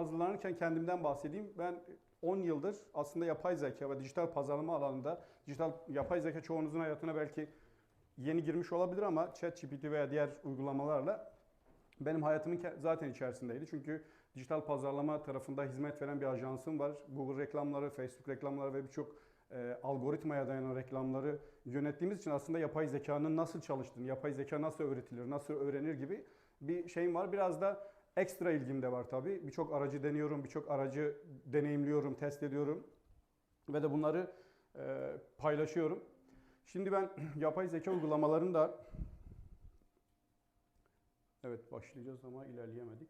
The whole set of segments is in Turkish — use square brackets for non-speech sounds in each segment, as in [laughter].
hazırlanırken kendimden bahsedeyim. Ben 10 yıldır aslında yapay zeka ve dijital pazarlama alanında, dijital yapay zeka çoğunuzun hayatına belki yeni girmiş olabilir ama ChatGPT veya diğer uygulamalarla benim hayatımın zaten içerisindeydi. Çünkü dijital pazarlama tarafında hizmet veren bir ajansım var. Google reklamları, Facebook reklamları ve birçok e, algoritmaya dayanan reklamları yönettiğimiz için aslında yapay zekanın nasıl çalıştığını, yapay zeka nasıl öğretilir, nasıl öğrenir gibi bir şeyim var. Biraz da ekstra ilgim de var tabii. Birçok aracı deniyorum, birçok aracı deneyimliyorum, test ediyorum ve de bunları e, paylaşıyorum. Şimdi ben [clears throat] yapay zeka uygulamalarını da Evet başlayacağız ama ilerleyemedik.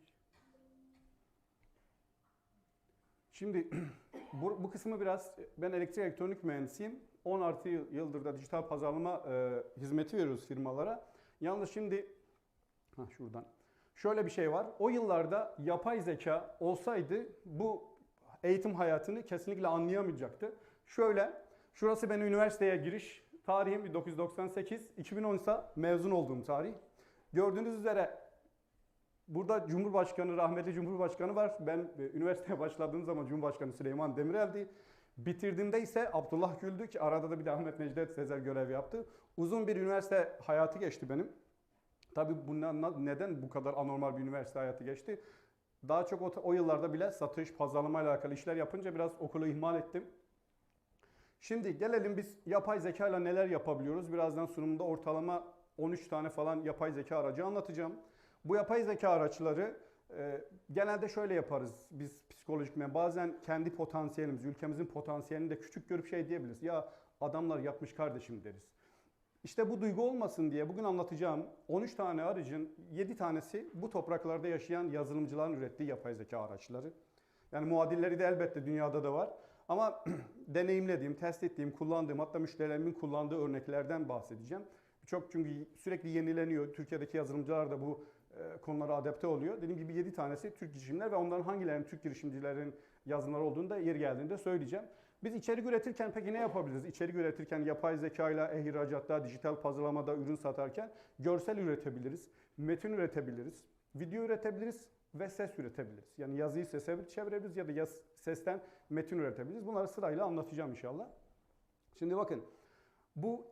Şimdi [clears throat] bu, bu kısmı biraz ben elektrik elektronik mühendisiyim. 10 artı yıl- yıldır da dijital pazarlama e, hizmeti veriyoruz firmalara. Yalnız şimdi ha şuradan. Şöyle bir şey var. O yıllarda yapay zeka olsaydı bu eğitim hayatını kesinlikle anlayamayacaktı. Şöyle, şurası benim üniversiteye giriş tarihim 1998, 2010 ise mezun olduğum tarih. Gördüğünüz üzere burada Cumhurbaşkanı, rahmetli Cumhurbaşkanı var. Ben e, üniversiteye [laughs] başladığım zaman Cumhurbaşkanı Süleyman Demirel'di. Bitirdiğimde ise Abdullah Gül'dü ki arada da bir de Ahmet Necdet Sezer görev yaptı. Uzun bir üniversite hayatı geçti benim. Tabii bundan neden bu kadar anormal bir üniversite hayatı geçti? Daha çok o, o yıllarda bile satış, pazarlama ile alakalı işler yapınca biraz okulu ihmal ettim. Şimdi gelelim biz yapay zeka ile neler yapabiliyoruz? Birazdan sunumda ortalama 13 tane falan yapay zeka aracı anlatacağım. Bu yapay zeka araçları e, genelde şöyle yaparız biz psikolojik bazen kendi potansiyelimiz, ülkemizin potansiyelini de küçük görüp şey diyebiliriz. Ya adamlar yapmış kardeşim deriz. İşte bu duygu olmasın diye bugün anlatacağım 13 tane aracın 7 tanesi bu topraklarda yaşayan yazılımcıların ürettiği yapay zeka araçları. Yani muadilleri de elbette dünyada da var. Ama [clears throat] deneyimlediğim, test ettiğim, kullandığım hatta müşterilerimin kullandığı örneklerden bahsedeceğim. Çok çünkü sürekli yenileniyor. Türkiye'deki yazılımcılar da bu e, konulara adapte oluyor. Dediğim gibi 7 tanesi Türk girişimler ve onların hangilerinin Türk girişimcilerin yazılımları olduğunu da yeri geldiğinde söyleyeceğim. Biz içerik üretirken peki ne yapabiliriz? İçerik üretirken yapay zekayla e-ihracatta, dijital pazarlamada ürün satarken görsel üretebiliriz, metin üretebiliriz, video üretebiliriz ve ses üretebiliriz. Yani yazıyı sese çevirebiliriz ya da yaz, sesten metin üretebiliriz. Bunları sırayla anlatacağım inşallah. Şimdi bakın bu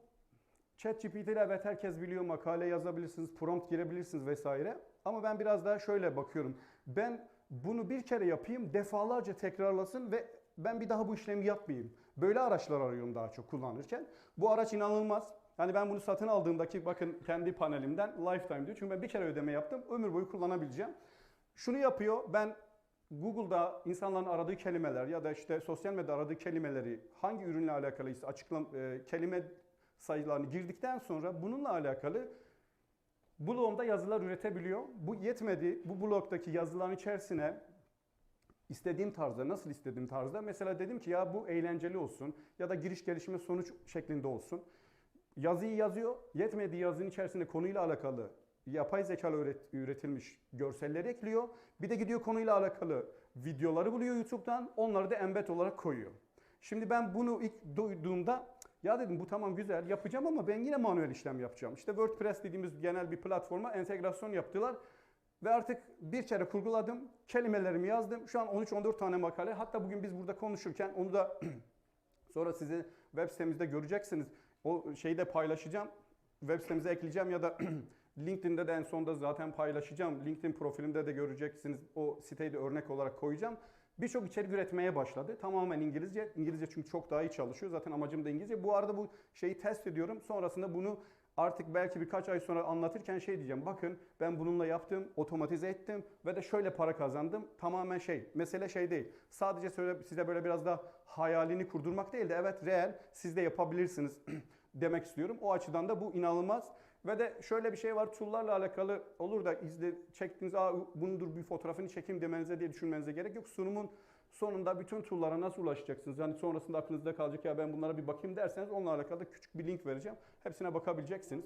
ChatGPT ile evet herkes biliyor makale yazabilirsiniz, prompt girebilirsiniz vesaire. Ama ben biraz daha şöyle bakıyorum. Ben bunu bir kere yapayım, defalarca tekrarlasın ve ben bir daha bu işlemi yapmayayım. Böyle araçlar arıyorum daha çok kullanırken. Bu araç inanılmaz. Yani ben bunu satın aldığımdaki bakın kendi panelimden lifetime diyor. Çünkü ben bir kere ödeme yaptım. Ömür boyu kullanabileceğim. Şunu yapıyor. Ben Google'da insanların aradığı kelimeler ya da işte sosyal medyada aradığı kelimeleri hangi ürünle alakalıysa açıklam e, kelime sayılarını girdikten sonra bununla alakalı blogumda yazılar üretebiliyor. Bu yetmedi. Bu blogdaki yazıların içerisine istediğim tarzda, nasıl istediğim tarzda mesela dedim ki ya bu eğlenceli olsun ya da giriş gelişme sonuç şeklinde olsun. Yazıyı yazıyor. Yetmediği yazının içerisinde konuyla alakalı yapay zeka üret, üretilmiş görselleri ekliyor. Bir de gidiyor konuyla alakalı videoları buluyor YouTube'dan. Onları da embed olarak koyuyor. Şimdi ben bunu ilk duyduğumda ya dedim bu tamam güzel yapacağım ama ben yine manuel işlem yapacağım. İşte WordPress dediğimiz genel bir platforma entegrasyon yaptılar. Ve artık bir kere kurguladım, kelimelerimi yazdım. Şu an 13-14 tane makale. Hatta bugün biz burada konuşurken onu da [clears throat] sonra size web sitemizde göreceksiniz. O şeyi de paylaşacağım. Web sitemize ekleyeceğim ya da [clears throat] LinkedIn'de de en sonunda zaten paylaşacağım. LinkedIn profilimde de göreceksiniz. O siteyi de örnek olarak koyacağım. Birçok içerik üretmeye başladı. Tamamen İngilizce. İngilizce çünkü çok daha iyi çalışıyor. Zaten amacım da İngilizce. Bu arada bu şeyi test ediyorum. Sonrasında bunu artık belki birkaç ay sonra anlatırken şey diyeceğim. Bakın ben bununla yaptım, otomatize ettim ve de şöyle para kazandım. Tamamen şey, mesele şey değil. Sadece size böyle biraz da hayalini kurdurmak değil de evet reel siz de yapabilirsiniz [clears throat] demek istiyorum. O açıdan da bu inanılmaz. Ve de şöyle bir şey var tool'larla alakalı olur da izle çektiğiniz Aa, bundur bir fotoğrafını çekeyim demenize diye düşünmenize gerek yok. Sunumun sonunda bütün tool'lara nasıl ulaşacaksınız? Yani sonrasında aklınızda kalacak ya ben bunlara bir bakayım derseniz onunla alakalı da küçük bir link vereceğim. Hepsine bakabileceksiniz.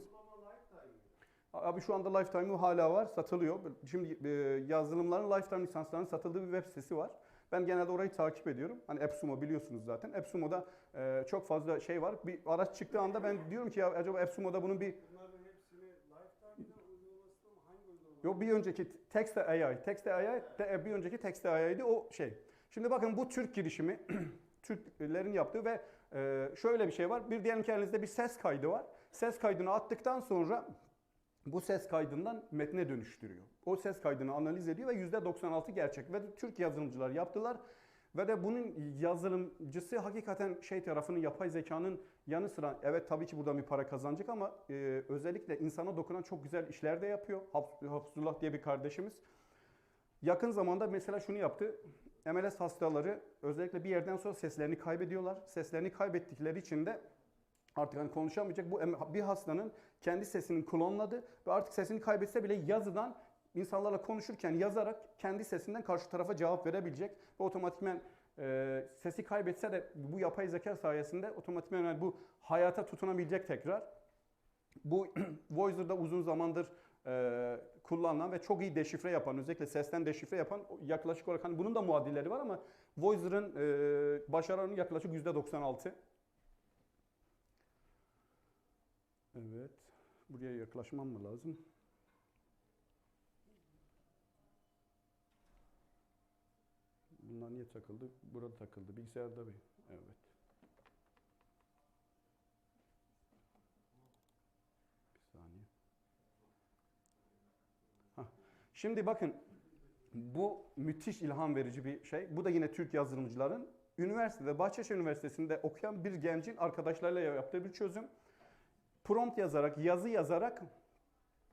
Abi şu anda Lifetime'ı hala var, satılıyor. Şimdi e, yazılımların Lifetime lisanslarının satıldığı bir web sitesi var. Ben genelde orayı takip ediyorum. Hani AppSumo biliyorsunuz zaten. AppSumo'da e, çok fazla şey var. Bir araç çıktığı anda ben diyorum ki ya acaba AppSumo'da bunun bir Bunların hepsini Lifetime'da uygulaması mı? Hangi uygulama Yok bir önceki Text AI, Text AI, bir önceki Text AI'ydi o şey. Şimdi bakın bu Türk girişimi, [clears throat] Türklerin yaptığı ve e, şöyle bir şey var. Bir diyelim ki elinizde bir ses kaydı var. Ses kaydını attıktan sonra bu ses kaydından metne dönüştürüyor. O ses kaydını analiz ediyor ve %96 gerçek. Ve Türk yazılımcılar yaptılar. Ve de bunun yazılımcısı hakikaten şey tarafının yapay zekanın yanı sıra evet tabii ki buradan bir para kazanacak ama e, özellikle insana dokunan çok güzel işler de yapıyor. Haf- Hafızullah diye bir kardeşimiz. Yakın zamanda mesela şunu yaptı. MLS hastaları özellikle bir yerden sonra seslerini kaybediyorlar. Seslerini kaybettikleri için de artık hani konuşamayacak bu bir hastanın kendi sesini klonladı ve artık sesini kaybetse bile yazıdan insanlarla konuşurken yazarak kendi sesinden karşı tarafa cevap verebilecek ve otomatikmen e, sesi kaybetse de bu yapay zeka sayesinde otomatikmen yani bu hayata tutunabilecek tekrar. Bu [clears throat] Voicer'da uzun zamandır e, kullanılan ve çok iyi deşifre yapan, özellikle sesten deşifre yapan yaklaşık olarak hani bunun da muadilleri var ama Voicer'ın e, başarı yaklaşık %96. Evet. Buraya yaklaşmam mı lazım? Bunlar niye takıldı? Burada takıldı. Bilgisayarda bir. Evet. Şimdi bakın bu müthiş ilham verici bir şey. Bu da yine Türk yazılımcıların üniversitede, Bahçeşehir Üniversitesi'nde okuyan bir gencin arkadaşlarıyla yaptığı bir çözüm. Prompt yazarak, yazı yazarak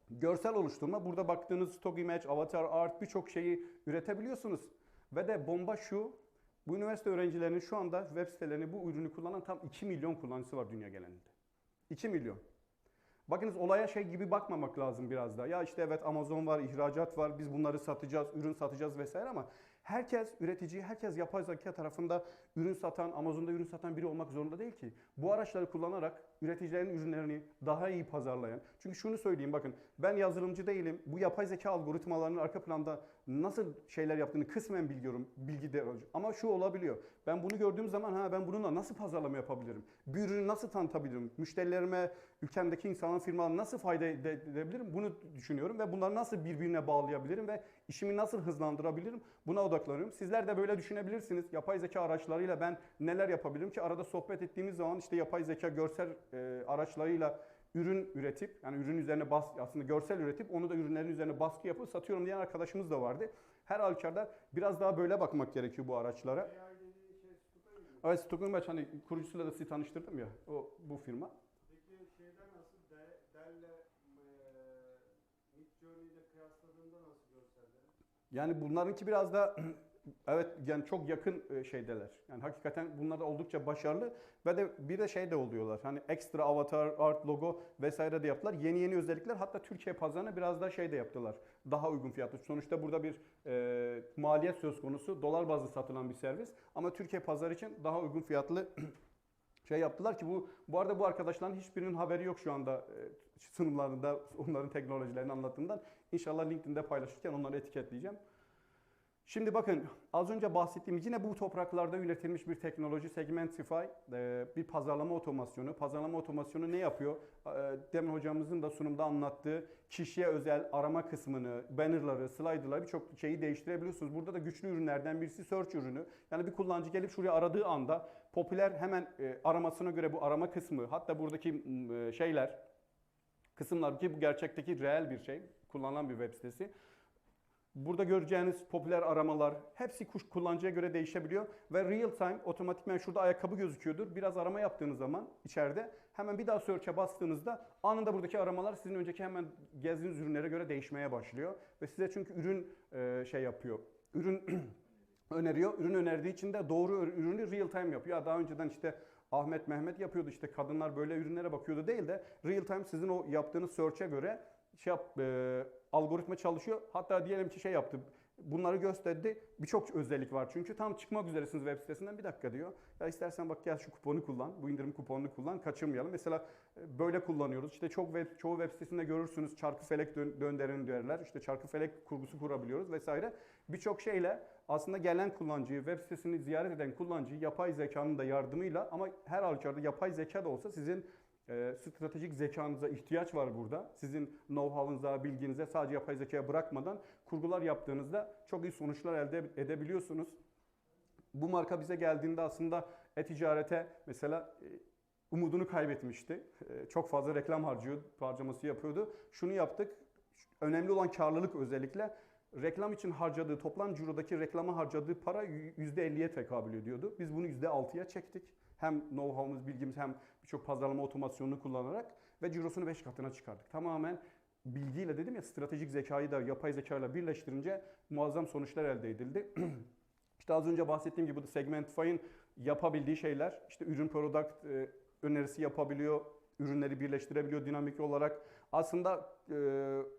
görsel oluşturma. Burada baktığınız stock image, avatar art birçok şeyi üretebiliyorsunuz. Ve de bomba şu, bu üniversite öğrencilerinin şu anda web sitelerini bu ürünü kullanan tam 2 milyon kullanıcısı var dünya genelinde. 2 milyon. Bakınız olaya şey gibi bakmamak lazım biraz da. Ya işte evet Amazon var, ihracat var, biz bunları satacağız, ürün satacağız vesaire ama herkes üretici, herkes yapay zeka tarafında ürün satan, Amazon'da ürün satan biri olmak zorunda değil ki. Bu araçları kullanarak üreticilerin ürünlerini daha iyi pazarlayan. Çünkü şunu söyleyeyim bakın ben yazılımcı değilim. Bu yapay zeka algoritmalarının arka planda nasıl şeyler yaptığını kısmen biliyorum. Bilgi de ama şu olabiliyor. Ben bunu gördüğüm zaman ha ben bununla nasıl pazarlama yapabilirim? Bir ürünü nasıl tanıtabilirim? Müşterilerime, ülkemdeki insanın firmalarına nasıl fayda ede- edebilirim? Bunu düşünüyorum ve bunları nasıl birbirine bağlayabilirim ve işimi nasıl hızlandırabilirim? Buna odaklanıyorum. Sizler de böyle düşünebilirsiniz. Yapay zeka araçlarıyla ben neler yapabilirim ki arada sohbet ettiğimiz zaman işte yapay zeka görsel e, araçlarıyla ürün üretip yani ürün üzerine bas aslında görsel üretip onu da ürünlerin üzerine baskı yapıp satıyorum diyen arkadaşımız da vardı. Her halükarda biraz daha böyle bakmak gerekiyor bu araçlara. Evet Stockholm Batch hani kurucusuyla da sizi tanıştırdım ya o bu firma. Peki şeyden nasıl De- Dell'le eee Midjourney ile kıyasladığında nasıl görselleri? Yani bunlarınki biraz da [clears throat] evet yani çok yakın e, şeydeler. Yani hakikaten bunlar da oldukça başarılı ve de bir de şey de oluyorlar. Hani ekstra avatar, art, logo vesaire de yaptılar. Yeni yeni özellikler hatta Türkiye pazarına biraz daha şey de yaptılar. Daha uygun fiyatlı. Sonuçta burada bir e, maliyet söz konusu. Dolar bazlı satılan bir servis. Ama Türkiye pazarı için daha uygun fiyatlı [clears throat] şey yaptılar ki bu bu arada bu arkadaşların hiçbirinin haberi yok şu anda e, sunumlarında onların teknolojilerini anlattığımdan. İnşallah LinkedIn'de paylaşırken onları etiketleyeceğim. Şimdi bakın az önce bahsettiğim yine bu topraklarda üretilmiş bir teknoloji Segmentify e, bir pazarlama otomasyonu. Pazarlama otomasyonu ne yapıyor? E, Demin hocamızın da sunumda anlattığı kişiye özel arama kısmını, bannerları, slider'ları birçok şeyi değiştirebiliyorsunuz. Burada da güçlü ürünlerden birisi search ürünü. Yani bir kullanıcı gelip şuraya aradığı anda popüler hemen e, aramasına göre bu arama kısmı hatta buradaki e, şeyler kısımlar ki bu gerçekteki reel bir şey kullanılan bir web sitesi. Burada göreceğiniz popüler aramalar hepsi kuş kullanıcıya göre değişebiliyor ve real time otomatikman şurada ayakkabı gözüküyordur. Biraz arama yaptığınız zaman içeride hemen bir daha search'e bastığınızda anında buradaki aramalar sizin önceki hemen gezdiğiniz ürünlere göre değişmeye başlıyor ve size çünkü ürün e, şey yapıyor. Ürün [clears throat] öneriyor. Ürün önerdiği için de doğru ürünü real time yapıyor. Ya daha önceden işte Ahmet Mehmet yapıyordu işte kadınlar böyle ürünlere bakıyordu değil de real time sizin o yaptığınız search'e göre şey yap, e, algoritma çalışıyor. Hatta diyelim ki şey yaptı. Bunları gösterdi. Birçok özellik var. Çünkü tam çıkmak üzeresiniz web sitesinden bir dakika diyor. Ya istersen bak gel şu kuponu kullan. Bu indirim kuponunu kullan. Kaçırmayalım. Mesela e, böyle kullanıyoruz. İşte çok web, çoğu web sitesinde görürsünüz çarkı felek dön, dönderin derler. İşte çarkı felek kurgusu kurabiliyoruz vesaire. Birçok şeyle aslında gelen kullanıcıyı, web sitesini ziyaret eden kullanıcıyı yapay zekanın da yardımıyla ama her halükarda yapay zeka da olsa sizin e, stratejik zekanıza ihtiyaç var burada. Sizin know-how'ınıza, bilginize sadece yapay zekaya bırakmadan kurgular yaptığınızda çok iyi sonuçlar elde edebiliyorsunuz. Bu marka bize geldiğinde aslında e-ticarete mesela e, umudunu kaybetmişti. E, Çok fazla reklam harcıyor, harcaması yapıyordu. Şunu yaptık. Önemli olan karlılık özellikle reklam için harcadığı toplam cirodaki reklama harcadığı para %50'ye tekabül ediyordu. Biz bunu %6'ya çektik. Hem know-how'umuz, bilgimiz hem birçok pazarlama otomasyonunu kullanarak ve cirosunu 5 katına çıkardık. Tamamen bilgiyle dedim ya stratejik zekayı da yapay zekayla birleştirince muazzam sonuçlar elde edildi. [clears throat] işte az önce bahsettiğim gibi bu Segmentify'ın yapabildiği şeyler işte ürün product e, önerisi yapabiliyor, ürünleri birleştirebiliyor dinamik olarak. Aslında e,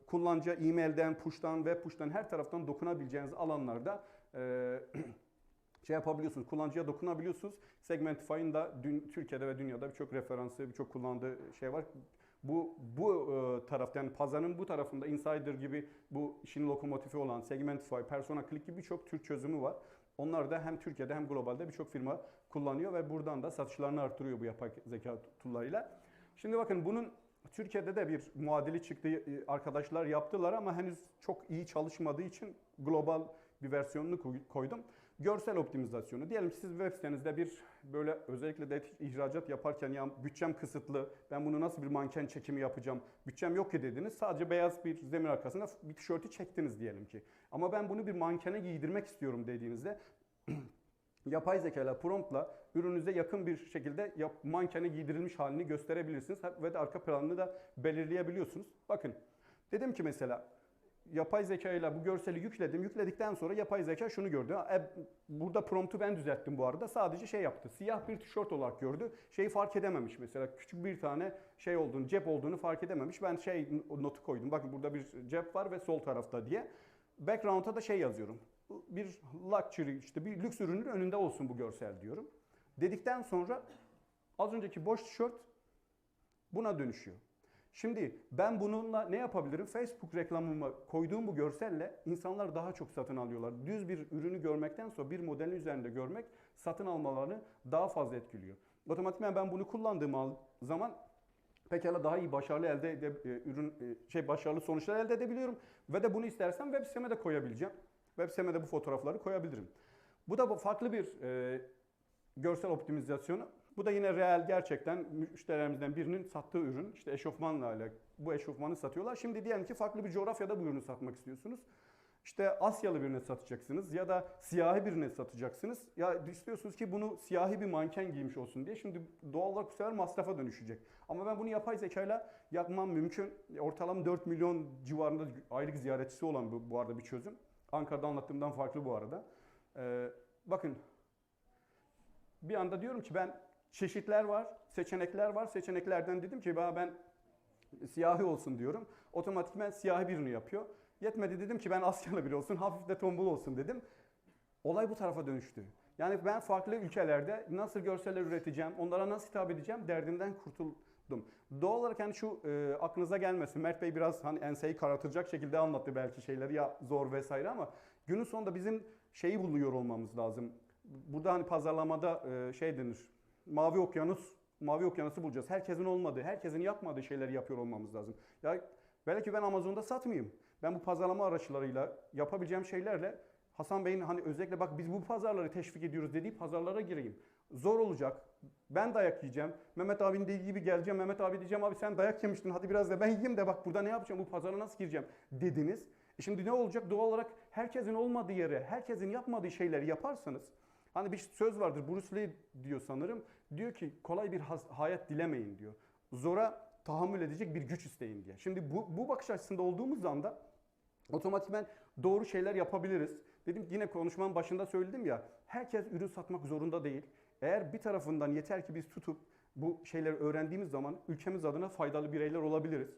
kullanıcıya e-mailden, push'tan, web push'tan her taraftan dokunabileceğiniz alanlarda e, [clears throat] şey yapabiliyorsunuz. Kullanıcıya dokunabiliyorsunuz. Segmentify'ın da dün, Türkiye'de ve dünyada birçok referansı, birçok kullandığı şey var. Bu bu e, tarafta yani pazarın bu tarafında Insider gibi bu işin lokomotifi olan Segmentify, Persona Click gibi birçok Türk çözümü var. Onlar da hem Türkiye'de hem globalde birçok firma kullanıyor ve buradan da satışlarını artırıyor bu yapay zeka tool'larıyla. Şimdi bakın bunun Türkiye'de de bir muadili çıktı. e, Arkadaşlar yaptılar ama henüz çok iyi çalışmadığı için global bir versiyonunu koy- koydum. Görsel optimizasyonu. Diyelim ki siz web sitenizde bir böyle özellikle de ihracat yaparken ya bütçem kısıtlı, ben bunu nasıl bir manken çekimi yapacağım, bütçem yok ki dediniz. Sadece beyaz bir zemin arkasına bir tişörtü çektiniz diyelim ki. Ama ben bunu bir mankene giydirmek istiyorum dediğinizde [clears throat] yapay zeka ile promptla ürününüze yakın bir şekilde yap, mankene giydirilmiş halini gösterebilirsiniz ve de arka planını da belirleyebiliyorsunuz. Bakın dedim ki mesela yapay zeka ile bu görseli yükledim. Yükledikten sonra yapay zeka şunu gördü. E, burada promptu ben düzelttim bu arada. Sadece şey yaptı. Siyah bir tişört olarak gördü. Şeyi fark edememiş mesela. Küçük bir tane şey olduğunu, cep olduğunu fark edememiş. Ben şey notu koydum. Bakın burada bir cep var ve sol tarafta diye. Background'a da şey yazıyorum. Bir luxury işte bir lüks ürünün önünde olsun bu görsel diyorum. Dedikten sonra az önceki boş tişört buna dönüşüyor. Şimdi ben bununla ne yapabilirim? Facebook reklamıma koyduğum bu görselle insanlar daha çok satın alıyorlar. Düz bir ürünü görmekten sonra bir modelin üzerinde görmek satın almalarını daha fazla etkiliyor. Otomatikman ben bunu kullandığım zaman pekala daha iyi başarılı elde ede, e, ürün e, şey başarılı sonuçlar elde edebiliyorum ve de bunu istersem web siteme de koyabileceğim. Web siteme de bu fotoğrafları koyabilirim. Bu da farklı bir e, görsel optimizasyonu. Bu da yine reel gerçekten müşterilerimizden birinin sattığı ürün. İşte eşofmanla alakalı. Bu eşofmanı satıyorlar. Şimdi diyelim ki farklı bir coğrafyada bu ürünü satmak istiyorsunuz. İşte Asyalı birine satacaksınız ya da siyahi birine satacaksınız. Ya istiyorsunuz ki bunu siyahi bir manken giymiş olsun diye. Şimdi doğal olarak bu sefer masrafa dönüşecek. Ama ben bunu yapay zekayla yapmam mümkün. Ortalama 4 milyon civarında aylık ziyaretçisi olan bu, bu arada bir çözüm. Ankara'da anlattığımdan farklı bu arada. Ee, bakın bir anda diyorum ki ben çeşitler var, seçenekler var. Seçeneklerden dedim ki "Ba, ben siyahi olsun diyorum. Otomatikman siyahi birini yapıyor. Yetmedi dedim ki ben Asyalı biri olsun, hafif de tombul olsun dedim. Olay bu tarafa dönüştü. Yani ben farklı ülkelerde nasıl görseller üreteceğim, onlara nasıl hitap edeceğim derdimden kurtuldum. Doğal olarak hani şu e, aklınıza gelmesin. Mert Bey biraz hani enseyi karartacak şekilde anlattı belki şeyleri ya zor vesaire ama günün sonunda bizim şeyi buluyor olmamız lazım. Burada hani pazarlamada e, şey denir. Mavi okyanus, mavi okyanusu bulacağız. Herkesin olmadığı, herkesin yapmadığı şeyleri yapıyor olmamız lazım. Ya belki ben Amazon'da satmayayım. Ben bu pazarlama araçlarıyla yapabileceğim şeylerle Hasan Bey'in hani özellikle bak biz bu pazarları teşvik ediyoruz dediği pazarlara gireyim. Zor olacak. Ben dayak yiyeceğim. Mehmet abinin dediği gibi geleceğim. Mehmet abi diyeceğim abi sen dayak yemiştin hadi biraz da ben yiyeyim de bak burada ne yapacağım bu pazara nasıl gireceğim dediniz. E şimdi ne olacak? Doğal olarak herkesin olmadığı yere, herkesin yapmadığı şeyleri yaparsanız Hani bir söz vardır Bruce Lee diyor sanırım. Diyor ki kolay bir hayat dilemeyin diyor. Zora tahammül edecek bir güç isteyin diye. Şimdi bu, bu bakış açısında olduğumuz anda otomatikmen doğru şeyler yapabiliriz. Dedim yine konuşmanın başında söyledim ya. Herkes ürün satmak zorunda değil. Eğer bir tarafından yeter ki biz tutup bu şeyleri öğrendiğimiz zaman ülkemiz adına faydalı bireyler olabiliriz.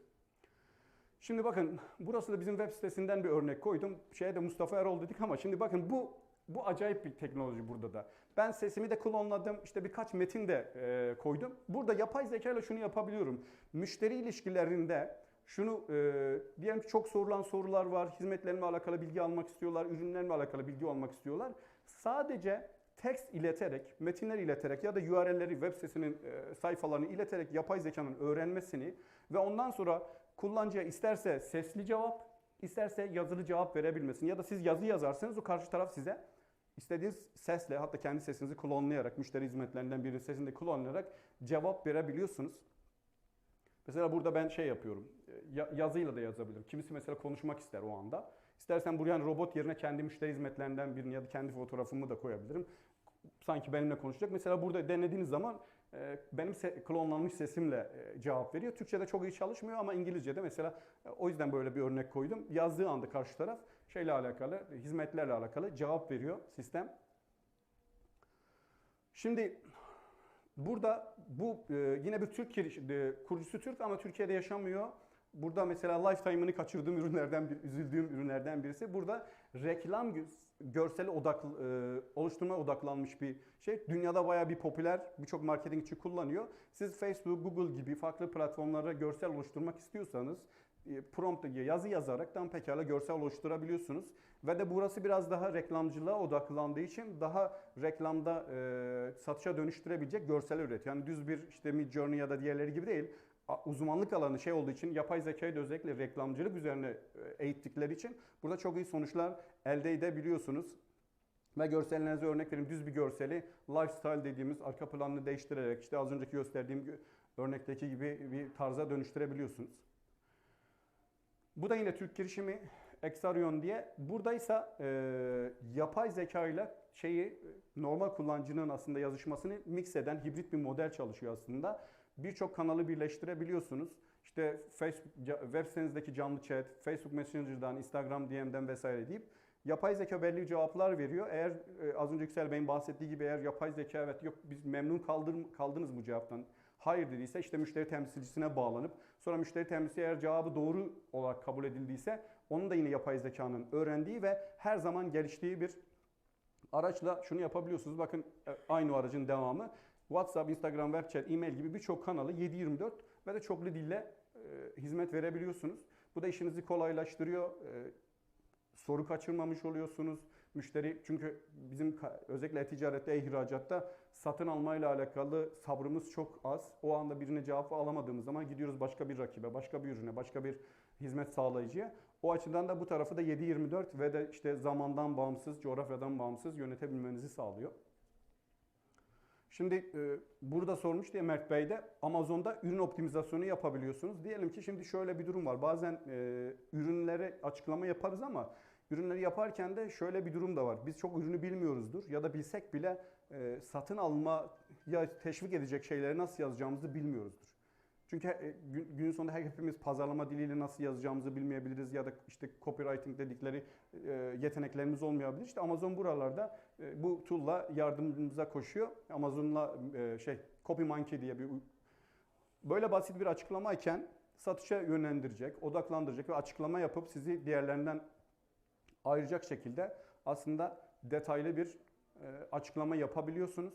Şimdi bakın burası da bizim web sitesinden bir örnek koydum. Şeye de Mustafa Erol dedik ama şimdi bakın bu bu acayip bir teknoloji burada da. Ben sesimi de klonladım. işte birkaç metin de e, koydum. Burada yapay zeka ile şunu yapabiliyorum. Müşteri ilişkilerinde şunu e, diyelim ki çok sorulan sorular var. Hizmetlerimle alakalı bilgi almak istiyorlar. Ürünlerimle alakalı bilgi almak istiyorlar. Sadece tekst ileterek, metinler ileterek ya da URL'leri web sitesinin e, sayfalarını ileterek yapay zekanın öğrenmesini ve ondan sonra kullanıcıya isterse sesli cevap, isterse yazılı cevap verebilmesini ya da siz yazı yazarsanız o karşı taraf size istediğiniz sesle hatta kendi sesinizi klonlayarak, müşteri hizmetlerinden birinin sesini de klonlayarak cevap verebiliyorsunuz. Mesela burada ben şey yapıyorum. e, ya- yazıyla da yazabilirim. Kimisi mesela konuşmak ister o anda. İstersen buraya hani robot yerine kendi müşteri hizmetlerinden birini ya da kendi fotoğrafımı da koyabilirim. Sanki benimle konuşacak. Mesela burada denediğiniz zaman benim se- klonlanmış sesimle e, cevap veriyor. Türkçe'de çok iyi çalışmıyor ama İngilizce'de mesela e, o yüzden böyle bir örnek koydum. Yazdığı anda karşı taraf şeyle alakalı, hizmetlerle alakalı cevap veriyor sistem. Şimdi burada bu e, yine bir Türk kurucusu Türk ama Türkiye'de yaşamıyor. Burada mesela lifetime'ını kaçırdığım ürünlerden, üzüldüğüm ürünlerden birisi. Burada reklam gö- görseli odaklı, e, oluşturma odaklanmış bir şey. Dünyada bayağı bir popüler, birçok marketing için kullanıyor. Siz Facebook, Google gibi farklı platformlara görsel oluşturmak istiyorsanız e, prompt yazı yazaraktan pekala görsel oluşturabiliyorsunuz. Ve de burası biraz daha reklamcılığa odaklandığı için daha reklamda e, satışa dönüştürebilecek görsel üretiyor. Yani düz bir işte Midjourney ya da diğerleri gibi değil. Uzmanlık alanı şey olduğu için yapay zekayı da özellikle reklamcılık üzerine e, eğittikleri için burada çok iyi sonuçlar elde edebiliyorsunuz. Ve görsellerinize örnek vereyim. Düz bir görseli lifestyle dediğimiz arka planını değiştirerek işte az önceki gösterdiğim gö- örnekteki gibi bir tarza dönüştürebiliyorsunuz. Bu da yine Türk girişimi Exarion diye. Buradaysa e, yapay zeka ile şeyi normal kullanıcının aslında yazışmasını mix eden hibrit bir model çalışıyor aslında. Birçok kanalı birleştirebiliyorsunuz. İşte Facebook web sitenizdeki canlı chat, Facebook Messenger'dan, Instagram DM'den vesaire deyip yapay zeka belli cevaplar veriyor. Eğer e, az önce Yüksel Bey'in bahsettiği gibi eğer yapay zeka evet yok biz memnun kaldır, kaldınız bu cevaptan hayır dediyse işte müşteri temsilcisine bağlanıp sonra müşteri temsilcisi eğer cevabı doğru olarak kabul edildiyse onun da yine yapay zekanın öğrendiği ve her zaman geliştiği bir araçla şunu yapabiliyorsunuz. Bakın e, aynı aracın devamı. WhatsApp, Instagram, web chat, e-mail gibi birçok kanalı 7/24 ve de çoklu dille e, hizmet verebiliyorsunuz. Bu da işinizi kolaylaştırıyor. E, soru kaçırmamış oluyorsunuz. Müşteri çünkü bizim özellikle e-ticarette, e-ihracatta satın almayla alakalı sabrımız çok az. O anda birine cevap alamadığımız zaman gidiyoruz başka bir rakibe, başka bir ürüne, başka bir hizmet sağlayıcıya. O açıdan da bu tarafı da 7/24 ve de işte zamandan bağımsız, coğrafyadan bağımsız yönetebilmenizi sağlıyor. Şimdi e, burada sormuş diye Mert Bey de Amazon'da ürün optimizasyonu yapabiliyorsunuz. Diyelim ki şimdi şöyle bir durum var. Bazen e, ürünlere açıklama yaparız ama ürünleri yaparken de şöyle bir durum da var. Biz çok ürünü bilmiyoruzdur ya da bilsek bile e, satın alma ya teşvik edecek şeyleri nasıl yazacağımızı bilmiyoruzdur. Çünkü e, gün, sonunda her hepimiz pazarlama diliyle nasıl yazacağımızı bilmeyebiliriz ya da işte copywriting dedikleri e, yeteneklerimiz olmayabilir. İşte Amazon buralarda e, bu tool'la yardımımıza koşuyor. Amazon'la şey CopyMonkey diye bir böyle basit bir açıklamayken satışa yönlendirecek, odaklandıracak ve açıklama yapıp sizi diğerlerinden ayıracak şekilde aslında detaylı bir açıklama yapabiliyorsunuz.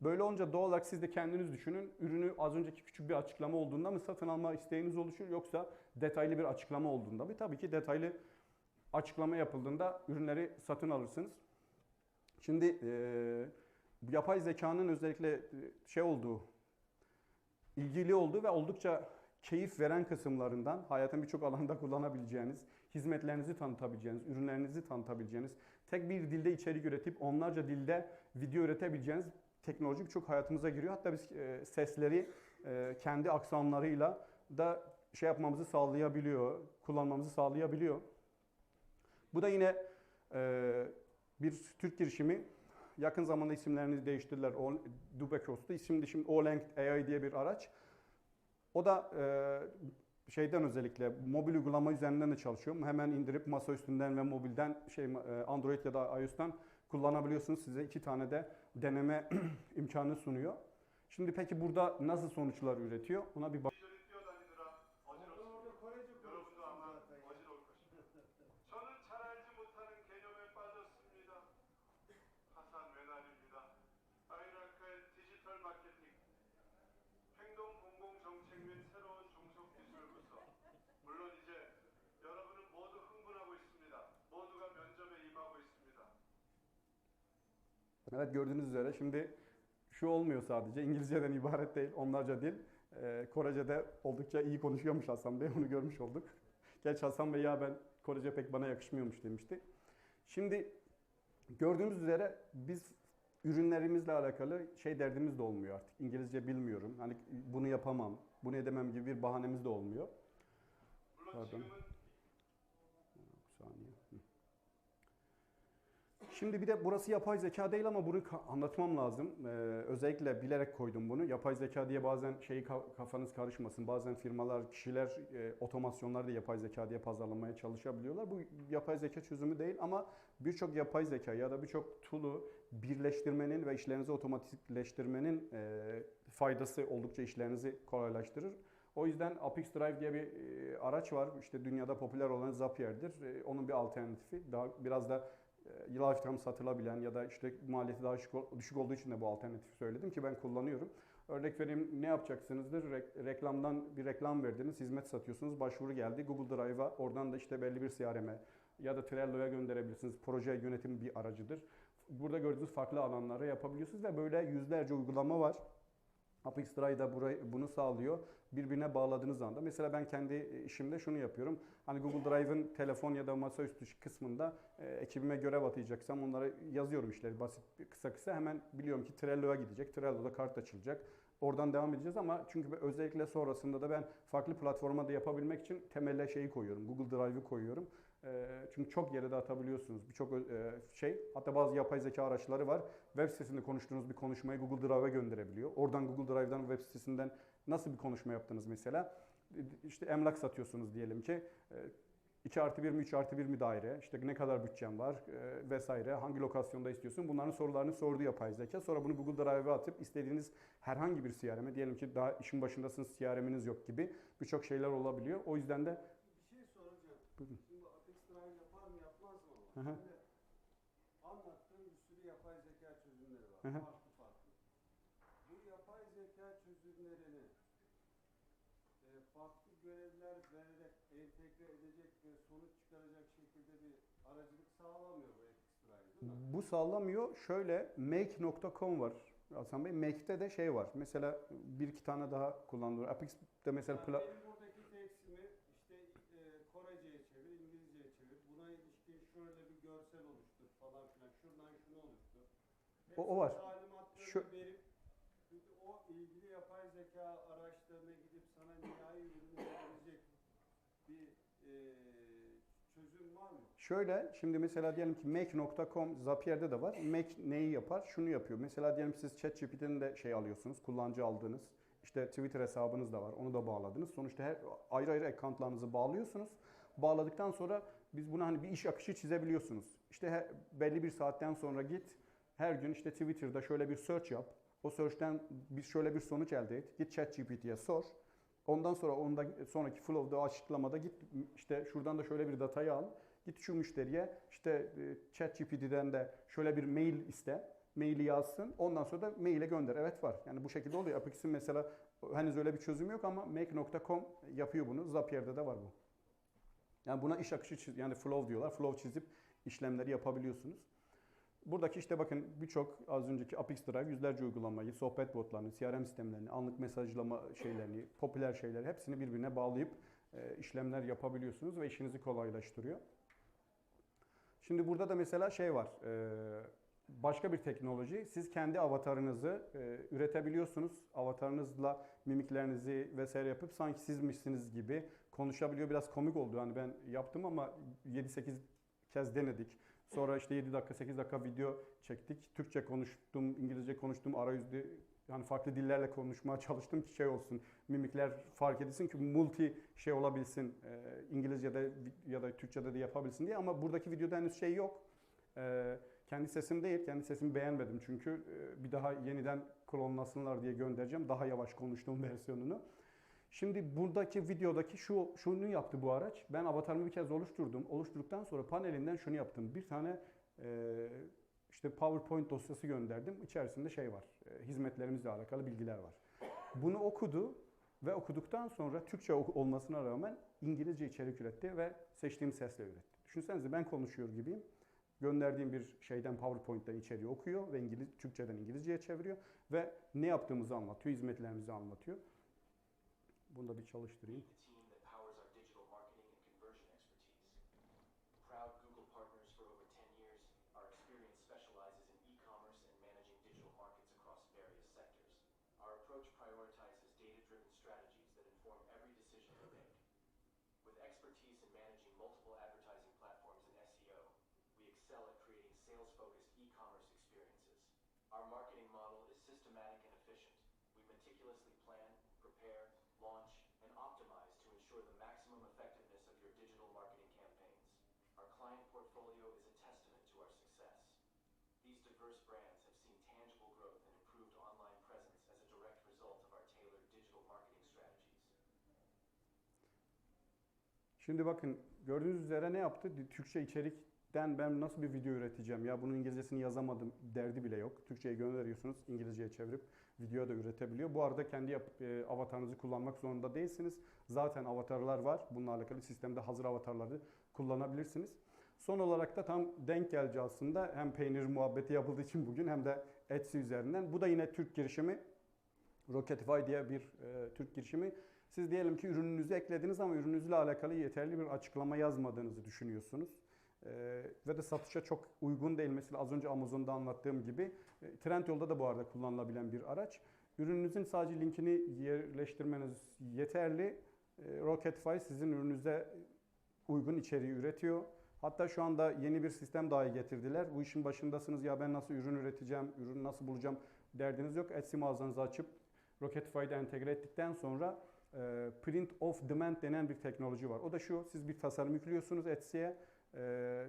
Böyle olunca doğal olarak siz de kendiniz düşünün. Ürünü az önceki küçük bir açıklama olduğunda mı satın alma isteğiniz oluşur yoksa detaylı bir açıklama olduğunda mı? Tabii ki detaylı açıklama yapıldığında ürünleri satın alırsınız. Şimdi e, yapay zekanın özellikle şey olduğu, ilgili olduğu ve oldukça keyif veren kısımlarından hayatın birçok alanda [laughs] kullanabileceğiniz, hizmetlerinizi tanıtabileceğiniz, ürünlerinizi tanıtabileceğiniz, tek bir dilde içerik üretip onlarca dilde video üretebileceğiniz teknoloji birçok hayatımıza giriyor. Hatta biz e, sesleri e, kendi aksanlarıyla da şey yapmamızı sağlayabiliyor, kullanmamızı sağlayabiliyor. Bu da yine e, bir Türk girişimi. Yakın zamanda isimlerini değiştirdiler. O- Dubecost'u. Şimdi şimdi Olang AI diye bir araç. O da e, şeyden özellikle mobil uygulama üzerinden de çalışıyor. Hemen indirip masa üstünden ve mobilden şey e, Android ya da iOS'tan kullanabiliyorsunuz. Size iki tane de deneme [clears throat] imkanı sunuyor. Şimdi peki burada nasıl sonuçlar üretiyor? Ona bir bak. Evet gördüğünüz üzere şimdi şu olmuyor sadece. İngilizceden ibaret değil. Onlarca dil. Ee, Korece'de oldukça iyi konuşuyormuş Hasan Bey. Onu görmüş olduk. Gerçi Hasan Bey ya ben Korece pek bana yakışmıyormuş demişti. Şimdi gördüğümüz üzere biz ürünlerimizle alakalı şey derdimiz de olmuyor artık. İngilizce bilmiyorum. Hani bunu yapamam, bunu edemem gibi bir bahanemiz de olmuyor. Pardon. Şimdi bir de burası yapay zeka değil ama bunu anlatmam lazım. Ee, özellikle bilerek koydum bunu. Yapay zeka diye bazen şeyi ka- kafanız karışmasın. Bazen firmalar, kişiler e, otomasyonlar da yapay zeka diye pazarlamaya çalışabiliyorlar. Bu yapay zeka çözümü değil ama birçok yapay zeka ya da birçok tool'u birleştirmenin ve işlerinizi otomatikleştirmenin e, faydası oldukça işlerinizi kolaylaştırır. O yüzden Apex Drive diye bir e, araç var. İşte dünyada popüler olan Zapier'dir. E, onun bir alternatifi. Daha biraz da e, lifetime satılabilen ya da işte maliyeti daha düşük, ol- düşük olduğu için de bu alternatifi söyledim ki ben kullanıyorum. Örnek vereyim ne yapacaksınızdır? Re- reklamdan bir reklam verdiniz, hizmet satıyorsunuz, başvuru geldi. Google Drive'a oradan da işte belli bir CRM'e ya da Trello'ya gönderebilirsiniz. Proje yönetim bir aracıdır. Burada gördüğünüz farklı alanlara yapabiliyorsunuz ve böyle yüzlerce uygulama var. Drive da burayı, bunu sağlıyor. Birbirine bağladığınız anda. Mesela ben kendi işimde şunu yapıyorum. Hani Google Drive'ın telefon ya da masaüstü kısmında e, ekibime görev atayacaksam onlara yazıyorum işleri basit kısa kısa. Hemen biliyorum ki Trello'ya gidecek. Trello'da kart açılacak. Oradan devam edeceğiz ama çünkü özellikle sonrasında da ben farklı platforma da yapabilmek için temelle şeyi koyuyorum. Google Drive'ı koyuyorum. E, çünkü çok yere de atabiliyorsunuz. Birçok e, şey hatta bazı yapay zeka araçları var. Web sitesinde konuştuğunuz bir konuşmayı Google Drive'a gönderebiliyor. Oradan Google Drive'dan web sitesinden nasıl bir konuşma yaptınız mesela? İşte emlak satıyorsunuz diyelim ki. 2 artı 1 mi 3 artı 1 mi daire? İşte ne kadar bütçem var e, vesaire. Hangi lokasyonda istiyorsun? Bunların sorularını sordu yapay zeka. Sonra bunu Google Drive'a atıp istediğiniz herhangi bir CRM'e diyelim ki daha işin başındasınız CRM'iniz yok gibi birçok şeyler olabiliyor. O yüzden de Bir şey soracağım. Buyurun. Şimdi Apex Drive yapar mı yapmaz mı Hı hı. Şimdi anlattığım bir sürü yapay zeka çözümleri var. Hı hı. Farklı farklı. Bu yapay zeka çözümlerini e, farklı görevler vererek entegre edecek ve sonuç çıkaracak şekilde bir aracılık sağlamıyor bu Drive değil mi? bu sağlamıyor. Şöyle make.com var. Hasan Bey Make'te de şey var. Mesela bir iki tane daha kullanılıyor. Apex'te mesela Yani benim buradaki teksimi işte e, Korece'ye çevir, İngilizce'ye çevir. Buna ilişkin şöyle bir görsel oluştur falan filan. Şuradan şunu oluştur. O- o var. Şu- verip çünkü o ilgili yapay zeka araçlarına gidip sana nihai ürünü verebilecek bir e, çözüm var mı? Şöyle şimdi mesela diyelim ki make.com Zapier'de de var. Make neyi yapar? Şunu yapıyor. Mesela diyelim siz ChatGPT'nin de şey alıyorsunuz. Kullanıcı aldığınız. İşte Twitter hesabınız da var. Onu da bağladınız. Sonuçta her ayrı ayrı accountlarınızı bağlıyorsunuz. Bağladıktan sonra biz buna hani bir iş akışı çizebiliyorsunuz. İşte he- belli bir saatten sonra git. Her gün işte Twitter'da şöyle bir search yap. O search'ten bir şöyle bir sonuç elde et. Git ChatGPT'ye sor. Ondan sonra onda sonraki flow'da açıklamada git işte şuradan da şöyle bir datayı al. Git şu müşteriye işte e, ChatGPT'den de şöyle bir mail iste. Maili yazsın. Ondan sonra da maile gönder. Evet var. Yani bu şekilde oluyor. Apex'in mesela henüz öyle bir çözüm yok ama make.com yapıyor bunu. Zapier'de de var bu. Yani buna iş akışı çiz, yani flow diyorlar. Flow çizip işlemleri yapabiliyorsunuz. Buradaki işte bakın birçok az önceki Apex Drive yüzlerce uygulamayı, sohbet botlarını, CRM sistemlerini, anlık mesajlama şeylerini, popüler şeyleri hepsini birbirine bağlayıp e, işlemler yapabiliyorsunuz ve işinizi kolaylaştırıyor. Şimdi burada da mesela şey var. e, başka bir teknoloji. Siz kendi avatarınızı e, üretebiliyorsunuz. Avatarınızla mimiklerinizi vesaire yapıp sanki sizmişsiniz gibi konuşabiliyor. Biraz komik oldu. Hani ben yaptım ama 7-8 kez denedik. Sonra işte 7 dakika 8 dakika video çektik. Türkçe konuştum, İngilizce konuştum, arayüzde yani farklı dillerle konuşmaya çalıştım ki şey olsun. Mimikler fark edilsin ki multi şey olabilsin. E, İngilizce'de ya da Türkçe'de de yapabilsin diye ama buradaki videoda henüz şey yok. E, kendi sesim değil, kendi sesimi beğenmedim çünkü e, bir daha yeniden klonlasınlar diye göndereceğim. Daha yavaş konuştuğum [laughs] versiyonunu. Şimdi buradaki videodaki şu şunu yaptı bu araç. Ben avatarımı bir kez oluşturdum. Oluşturduktan sonra panelinden şunu yaptım. Bir tane e, işte PowerPoint dosyası gönderdim. İçerisinde şey var. e, hizmetlerimizle alakalı bilgiler var. Bunu okudu ve okuduktan sonra Türkçe olmasına rağmen İngilizce içerik üretti ve seçtiğim sesle üretti. Düşünsenize ben konuşuyor gibiyim. Gönderdiğim bir şeyden PowerPoint'ten içeriği okuyor ve İngiliz, Türkçeden İngilizceye çeviriyor ve ne yaptığımızı anlatıyor, hizmetlerimizi anlatıyor. Bunu da bir çalıştırayım. Şimdi bakın gördüğünüz üzere ne yaptı? Türkçe içerikten ben nasıl bir video üreteceğim ya bunun İngilizcesini yazamadım derdi bile yok. Türkçe'ye gönderiyorsunuz İngilizceye çevirip video da üretebiliyor. Bu arada kendi yap- e, avatarınızı kullanmak zorunda değilsiniz. Zaten avatarlar var. Bununla alakalı sistemde hazır avatarları kullanabilirsiniz. Son olarak da tam denk geldi aslında. Hem peynir muhabbeti yapıldığı için bugün hem de Etsy üzerinden. Bu da yine Türk girişimi. Rocketify diye bir e, Türk girişimi. Siz diyelim ki ürününüzü eklediniz ama ürününüzle alakalı yeterli bir açıklama yazmadığınızı düşünüyorsunuz. E, ve de satışa çok uygun değil. Mesela az önce Amazon'da anlattığım gibi e, Trendyol'da da bu arada kullanılabilen bir araç. Ürününüzün sadece linkini yerleştirmeniz yeterli. E, Rocketify sizin ürününüze uygun içeriği üretiyor. Hatta şu anda yeni bir sistem dahi getirdiler. Bu işin başındasınız ya ben nasıl ürün üreteceğim, ürünü nasıl bulacağım derdiniz yok. Etsy mağazanızı açıp Rocketify'da entegre ettikten sonra print of demand denen bir teknoloji var. O da şu, siz bir tasarım yüklüyorsunuz Etsy'ye. E,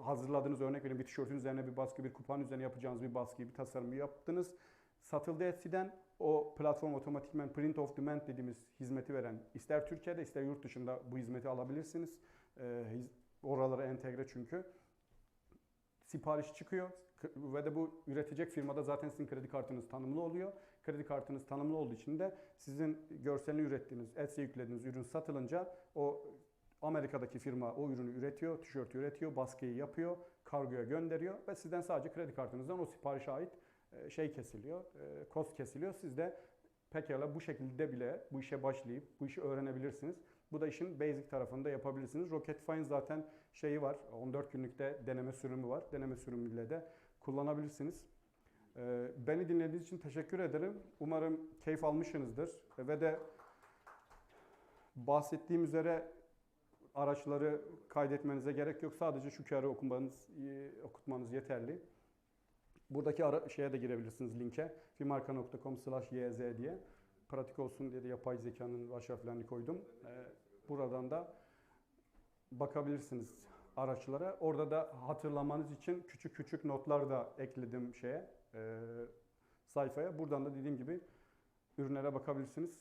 hazırladığınız örnek vereyim bir tişörtün üzerine bir baskı, bir kupanın üzerine yapacağınız bir baskıyı, bir tasarımı yaptınız. Satıldı Etsy'den. O platform otomatikman print of demand dediğimiz hizmeti veren ister Türkiye'de ister yurt dışında bu hizmeti alabilirsiniz. E, oralara entegre çünkü. Sipariş çıkıyor ve de bu üretecek firmada zaten sizin kredi kartınız tanımlı oluyor. Kredi kartınız tanımlı olduğu için de sizin görselini ürettiğiniz, Etsy'e yüklediğiniz ürün satılınca o Amerika'daki firma o ürünü üretiyor, tişörtü üretiyor, baskıyı yapıyor, kargoya gönderiyor ve sizden sadece kredi kartınızdan o siparişe ait e, şey kesiliyor, e, cost kesiliyor. Siz de pekala bu şekilde bile bu işe başlayıp bu işi öğrenebilirsiniz. Bu da işin basic tarafında yapabilirsiniz. Rocketify'ın zaten şeyi var, 14 günlükte deneme sürümü var. Deneme sürümüyle de kullanabilirsiniz. Ee, Beni dinlediğiniz için teşekkür ederim. Umarım keyif almışsınızdır ve de bahsettiğim üzere araçları kaydetmenize gerek yok. Sadece şu kağıdı okumanız, e, okutmanız yeterli. Buradaki ara, şeye de girebilirsiniz linke. fimarka.com slash yz diye. Pratik olsun diye de yapay zekanın baş harflerini koydum. Ee, buradan da bakabilirsiniz araçlara. Orada da hatırlamanız için küçük küçük notlar da ekledim şeye, sayfaya. Buradan da dediğim gibi ürünlere bakabilirsiniz.